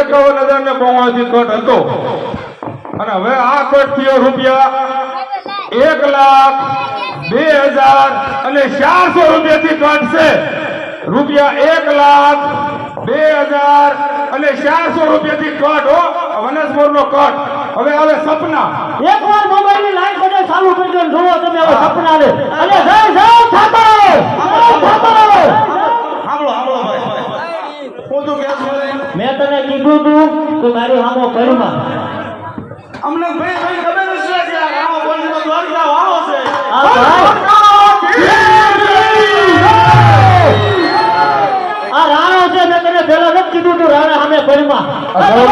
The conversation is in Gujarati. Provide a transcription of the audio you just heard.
એકાવન હજાર ને બોવાથી કટ હતો. અને હવે આ કટ થયો રૂપિયા એક લાખ બે હજાર અને ચારસો રૂપિયાથી કટ છે. રૂપિયા એક લાખ બે હજાર અને ચારસો રૂપિયાથી કટ હો. વનસ્પોર નો કટ. હવે આવે સપના. એકવાર મોબાઈલની લાઈટ ચાલુ કરી દો જોવો તમે હવે સપના અને મેં તને કીધું તું કે મારી હામો કરમાં અમને ભાઈ ભાઈ ખબર છે કે આ રામો પંચનો દ્વારકા વાળો છે. આ ભાઈ. આ રાણો છે મેં તને પહેલા નથી કીધું તું રાણા સામે કરમાં હાલો